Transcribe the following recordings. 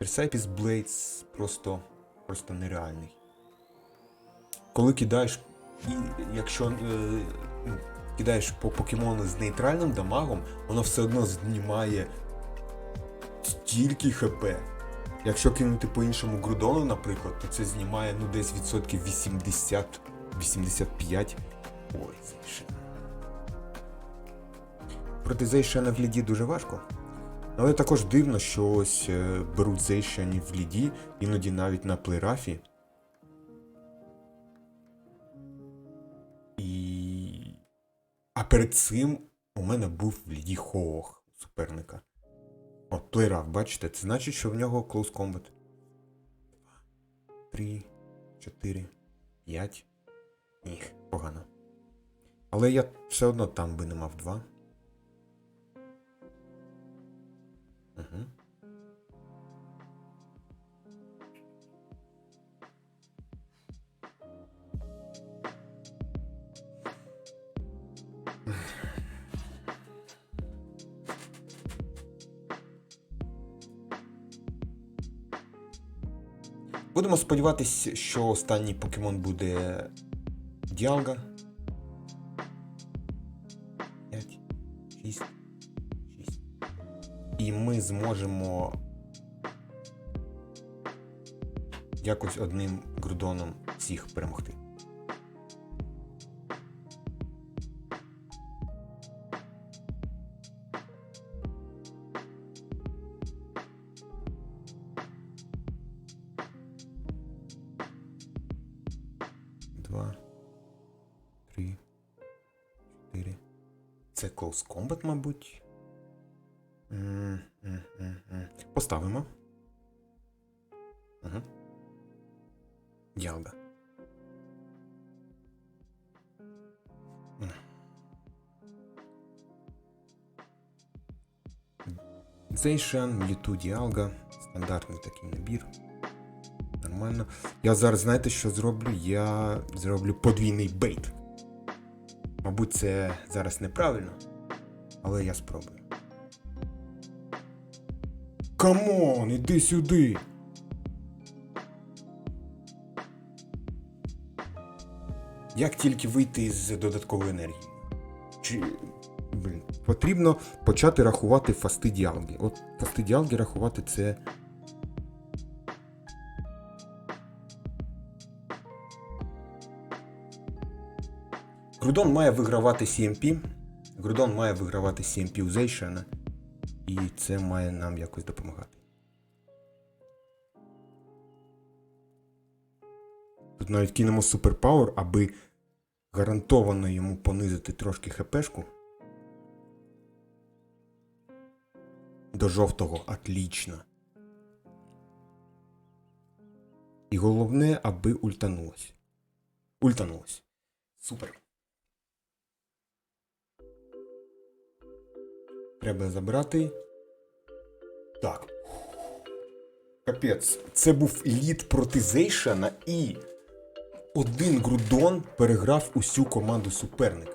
Versaipis Blades просто, просто нереальний. Коли кидаєш, якщо е, ну, кидаєш по покемону з нейтральним дамагом, воно все одно знімає стільки хп. Якщо кинути по іншому Грудону, наприклад, то це знімає ну десь відсотків 80-85. Ой, Зейшен. Проти Зейшена в ліді дуже важко. Але також дивно, що ось е, беруть Зейшенів в ліді, іноді навіть на плейрафі. І. А перед цим у мене був в ліді Хоох суперника. От, плейраф, бачите, це значить, що в нього close combat. 3, 4, 5. Ні, погано. Але я все одно там би не мав 2. Будемо сподіватися, що останній покемон буде Діалга. І ми зможемо якось одним грудоном всіх перемогти. Два, три, чотири. Це Close Combat, мабуть. Поставимо. Угу. Діалга. М. Зейшан, Мліту, Діалга. Стандартний такий набір. Нормально. Я зараз, знаєте, що зроблю? Я зроблю подвійний бейт. Мабуть, це зараз неправильно, але я спробую. Камон, іди сюди. Як тільки вийти з додаткової енергії? Чи. Блін, потрібно почати рахувати фасти діалги. От фасти діалги рахувати це. Грудон має вигравати CMP. Грудон має вигравати CMP у Зейшена. І це має нам якось допомагати. Тут навіть кинемо суперпауер, аби гарантовано йому понизити трошки хпшку. До жовтого отлично. І головне, аби ультанулось. Ультанулось. Супер. Треба забрати. Так. Капець. Це був лід проти Зейшана і один Грудон переграв усю команду суперника.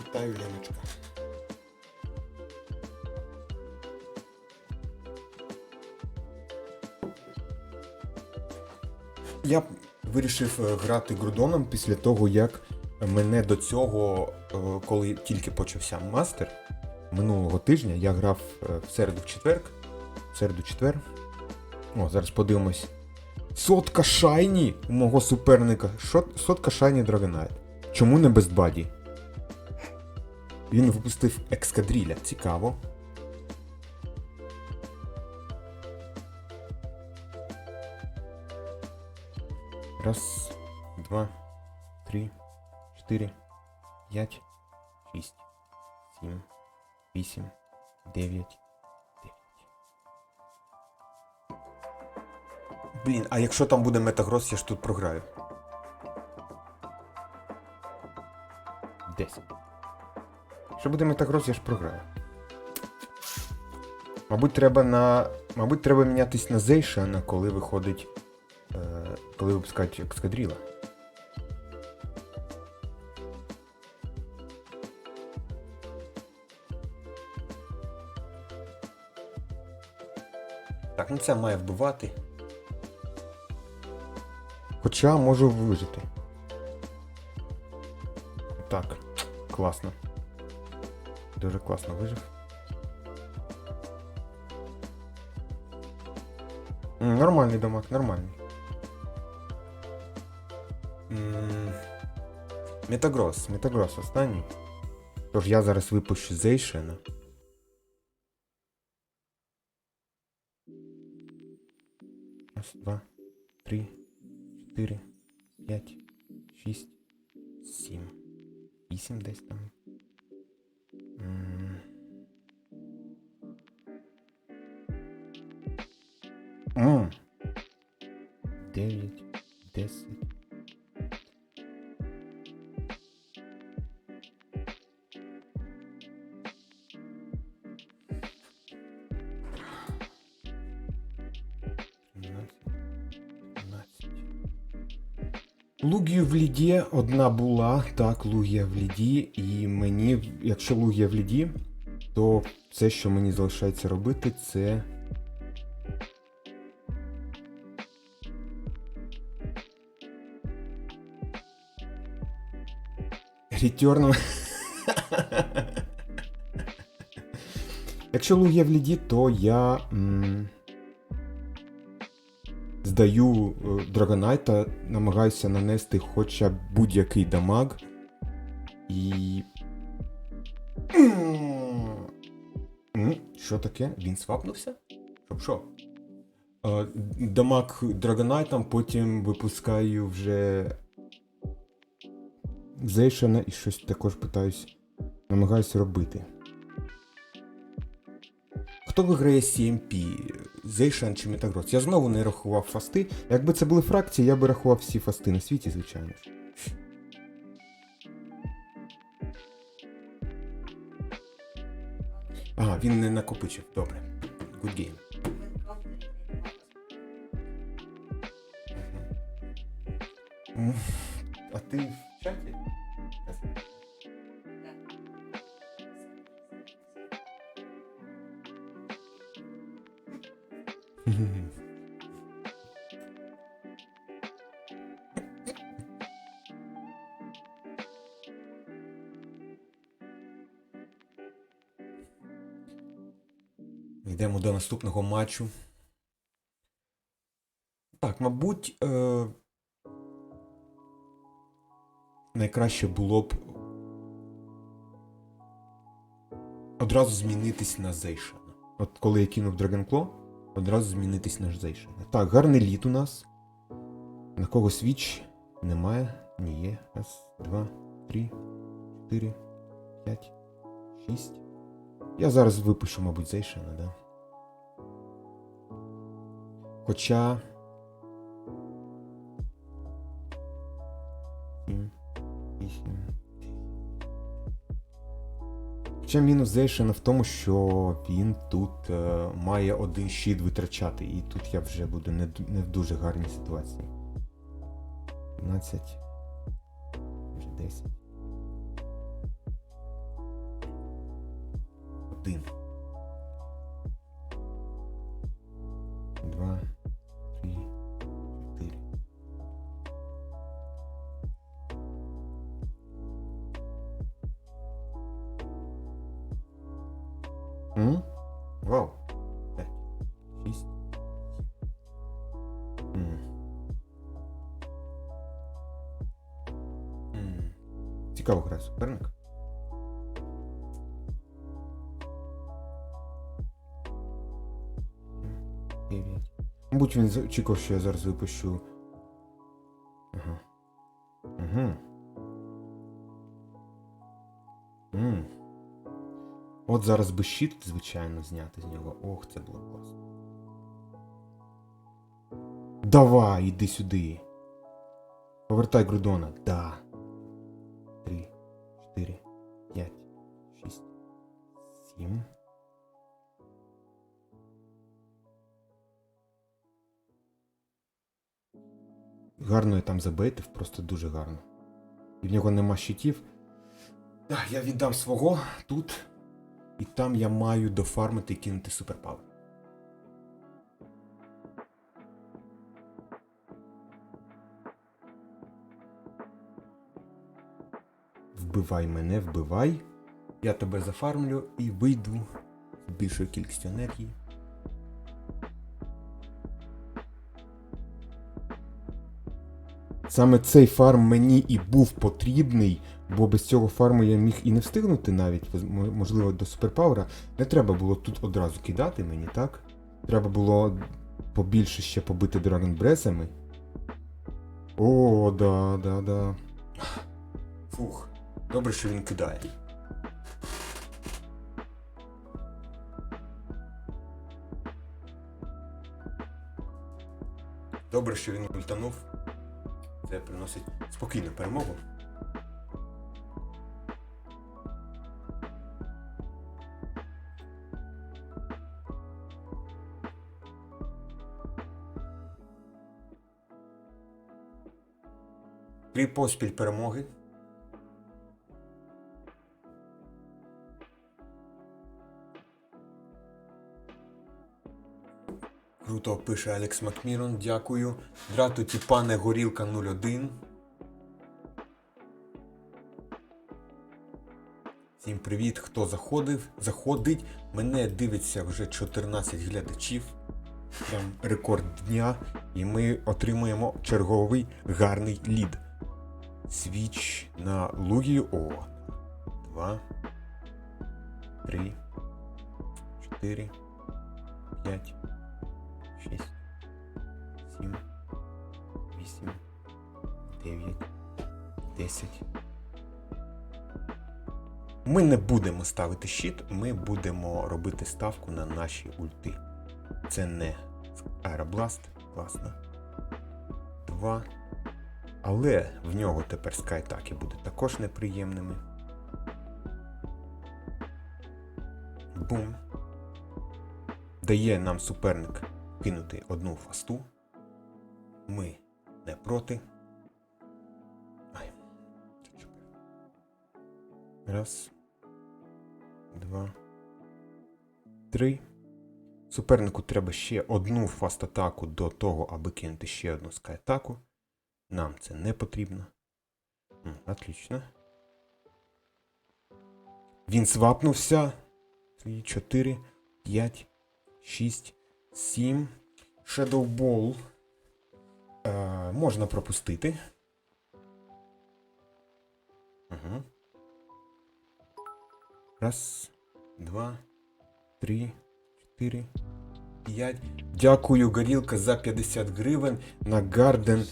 Вітаю, Леночка. Я вирішив е, грати Грудоном після того, як мене до цього, е, коли тільки почався мастер, минулого тижня я грав е, в середу в четвер. В середу четвер. О, зараз подивимось. Сотка шайні у мого суперника. Шот, сотка шайні Драгонайт. Чому не без баді? Він випустив екскадріля. Цікаво. Раз, два, три, чотири, п'ять, шість, сім, вісім, дев'ять, дев'ять. Блін, а якщо там буде метагрос, я ж тут програю. Десять. Якщо буде метагрос, я ж програю. Мабуть, треба на. Мабуть, треба мінятись на Зейшана, коли виходить. Е, коли випускати екскадріла. Так, ну це має вбивати. Хоча можу вижити. Так, класно. Дуже класно вижив. Нормальний дамаг, нормальний. Метагрос, Метагрос останній. Тож я зараз випущу Зейшена. Раз, два, три, чотири, п'ять, шість, сім. Вісім десь там. Лугію в ліді одна була, так, лугія в ліді, і мені, якщо лугія в ліді, то все, що мені залишається робити, це. Ретерном. Якщо лугія в ліді, то я. М- здаю е, Драгонайта, намагаюся нанести хоча б будь-який дамаг. І. Що таке? Він свапнувся? Щоб що? Дамаг Драгонайтом, потім випускаю вже Зейшена і щось також питаюсь. Намагаюся робити. Хто виграє CMP? Зейшан чи Метагрос? Я знову не рахував фасти. Якби це були фракції, я би рахував всі фасти на світі, звичайно. Ага, він не накопичив. Добре. Good game. А ти в чаті? Наступного матчу. Так, мабуть, е... найкраще було б одразу змінитись на Зейшена. От коли я кинув Dragonclaw, одразу змінитись на Зейшена. Так, гарний лід у нас. На кого свіч немає. Ні, є. Раз, два, три, чотири, п'ять, шість. Я зараз випишу, мабуть, Зейшена, да? Хоча. Хоча мінус Зейшена в тому, що він тут е, має один щит витрачати, і тут я вже буду не, не в дуже гарній ситуації. 15. Вже 10. Один. Цікаво грає суперник. Мабуть, він очікував, що я зараз випущу. Ага. Угу. М. От зараз би щит, звичайно, зняти з нього. Ох, це було класно. Давай, іди сюди. Повертай Грудона. Да. Гарно я там забитив, просто дуже гарно. І в нього нема щитів. Я віддам свого тут. І там я маю дофармити і кинути суперпал. Вбивай мене, вбивай. Я тебе зафармлю і вийду з більшою кількістю енергії. Саме цей фарм мені і був потрібний, бо без цього фарму я міг і не встигнути навіть, можливо, до суперпауера. Не треба було тут одразу кидати мені, так? Треба було побільше ще побити драгонбресами. О, да, да, да. Фух, добре, що він кидає. Добре, що він ультанув. Це приносить спокійну перемогу. Три поспіль перемоги. Круто пише Алекс Макмірон, дякую. Здравствуйте, пане Горілка 01. Всім привіт, хто заходив, заходить. Мене дивиться вже 14 глядачів. Прям рекорд дня. І ми отримуємо черговий гарний лід. Свіч на Лугію. О. Два. Три. Чотири. П'ять. Шість. Сім. Вісім. Дев'ять. Десять. Ми не будемо ставити щит, ми будемо робити ставку на наші ульти. Це не аеробласт, класно. Два. Але в нього тепер скайтаки будуть також неприємними. Бум. Дає нам суперник кинути одну фасту. Ми не проти. Ай. Раз. Два. Три. Супернику треба ще одну фаст-атаку до того, аби кинути ще одну скай-атаку. Нам це не потрібно. М, Отлично. Він свапнувся. 4, 5, 6, 7. Shadow Ball. Е, можна пропустити. Угу. Раз, два, три, чотири, п'ять. Дякую, горілка, за 50 гривень на Гарден.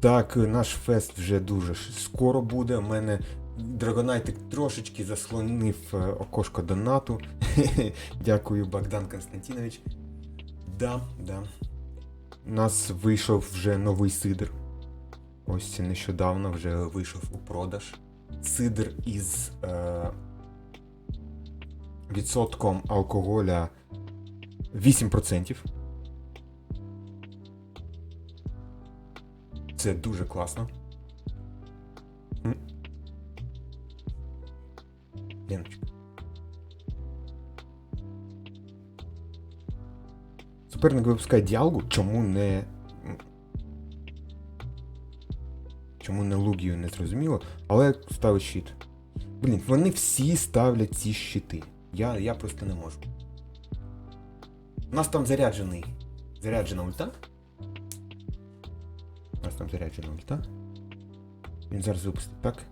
Так, наш фест вже дуже скоро буде. У мене Драгонайтик трошечки заслонив е, окошко донату. Дякую, Богдан Константинович. Да, да. У нас вийшов вже новий сидр. Ось нещодавно вже вийшов у продаж. Сидр із е, відсотком алкоголя 8%. Це дуже класно. Леночка. Суперник випускає діалогу, чому не. Чому не Лугію не зрозуміло, але ставить щит. Блін, вони всі ставлять ці щити. Я, я просто не можу. У нас там заряджений. Заряджена ульта. У нас там заряджена ульта. Він зараз випустить, так?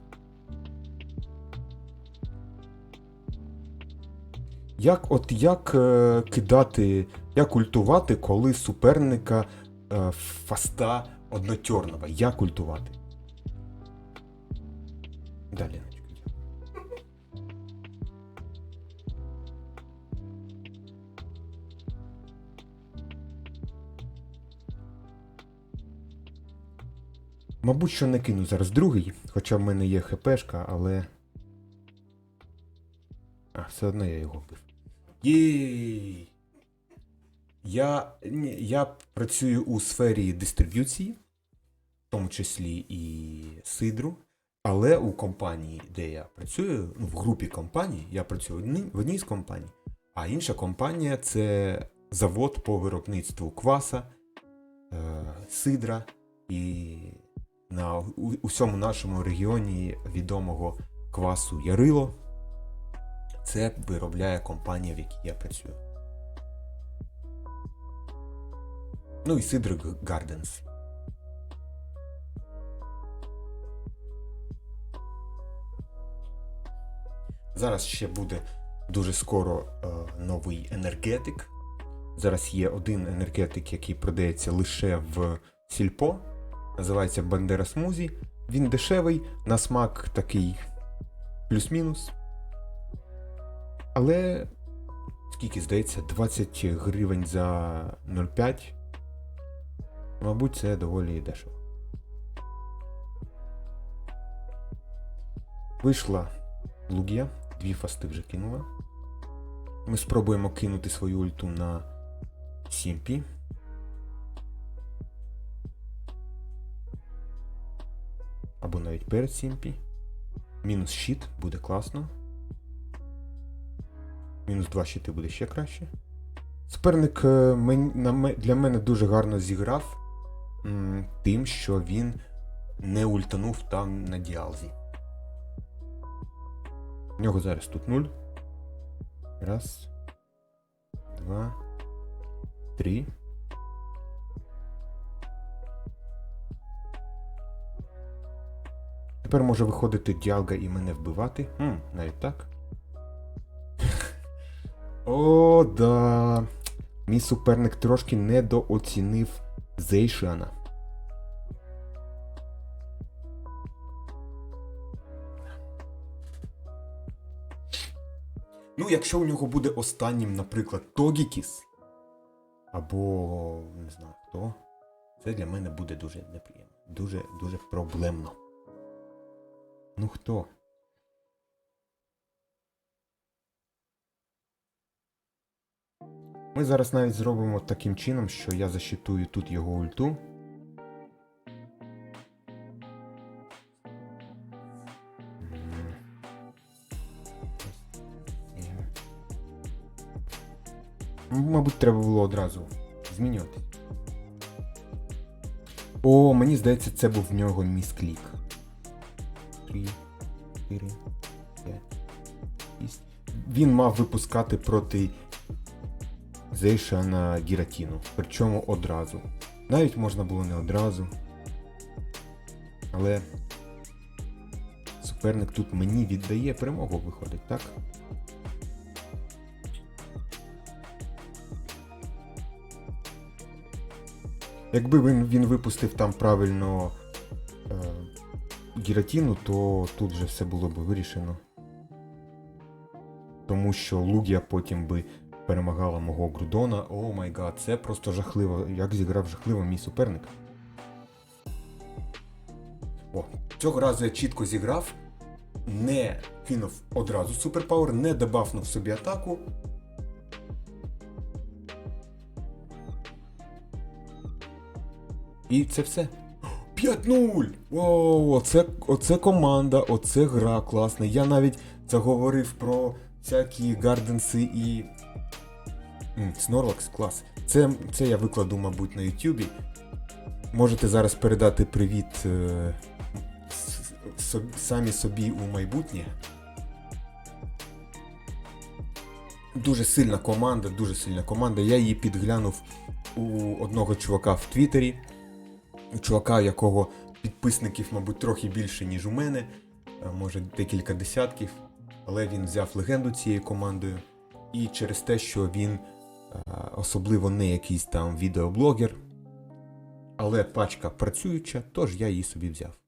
Як от як е, кидати, як ультувати, коли суперника е, фаста однотьорнова? Як ультувати? Далі. Мабуть, що не кину зараз другий, хоча в мене є ХПшка, але. А, все одно я його вбив. Я, я працюю у сфері дистриб'юції, в тому числі і сидру. Але у компанії, де я працюю, ну, в групі компаній, я працюю в одній, з компаній, а інша компанія це завод по виробництву кваса, е, сидра і на усьому нашому регіоні відомого квасу Ярило. Це виробляє компанія, в якій я працюю. Ну і Сидр Гарденс. Зараз ще буде дуже скоро е, новий енергетик. Зараз є один енергетик, який продається лише в сільпо. Називається Бандера Смузі. Він дешевий, на смак такий плюс-мінус. Але скільки здається, 20 гривень за 0,5. Мабуть, це доволі дешево. Вийшла Лугія, дві фасти вже кинула. Ми спробуємо кинути свою ульту на Сімпі. Або навіть перед Сімпі. Мінус щит буде класно. Мінус 2 щити буде ще краще. Суперник е, для мене дуже гарно зіграв тим, що він не ультанув там на діалзі. У нього зараз тут 0. Раз. Два. Три. Тепер може виходити діалга і мене вбивати. Хм, навіть так. О, да. Мій суперник трошки недооцінив Зейшана. Ну, якщо у нього буде останнім, наприклад, Тогікіс, або не знаю хто, це для мене буде дуже неприємно. Дуже, дуже проблемно. Ну хто? Ми зараз навіть зробимо таким чином, що я защитую тут його ульту. Мабуть, треба було одразу змінювати. О, мені здається, це був в нього місклік. 3, 4, 5, 6. Він мав випускати проти Зейша на Гіратіну. Причому одразу. Навіть можна було не одразу. Але суперник тут мені віддає перемогу, виходить, так? Якби він, він випустив там правильно е, Гіратіну, то тут вже все було б вирішено. Тому що Лугія потім би перемагала мого Грудона. О май гад, це просто жахливо. Як зіграв жахливо мій суперник. О, цього разу я чітко зіграв. Не кинув одразу суперпауер, не добавнув собі атаку. І це все. 5-0! О, оце, оце команда, оце гра класна. Я навіть заговорив про всякі гарденси і. Снорлакс, клас. Це, це я викладу, мабуть, на Ютубі. Можете зараз передати привіт е, со- самі собі у майбутнє. Дуже сильна команда, дуже сильна команда. Я її підглянув у одного чувака в Твіттері. У чувака, якого підписників, мабуть, трохи більше, ніж у мене, е, може декілька десятків. Але він взяв легенду цією командою. І через те, що він особливо не якийсь там відеоблогер, але пачка працююча, тож я її собі взяв.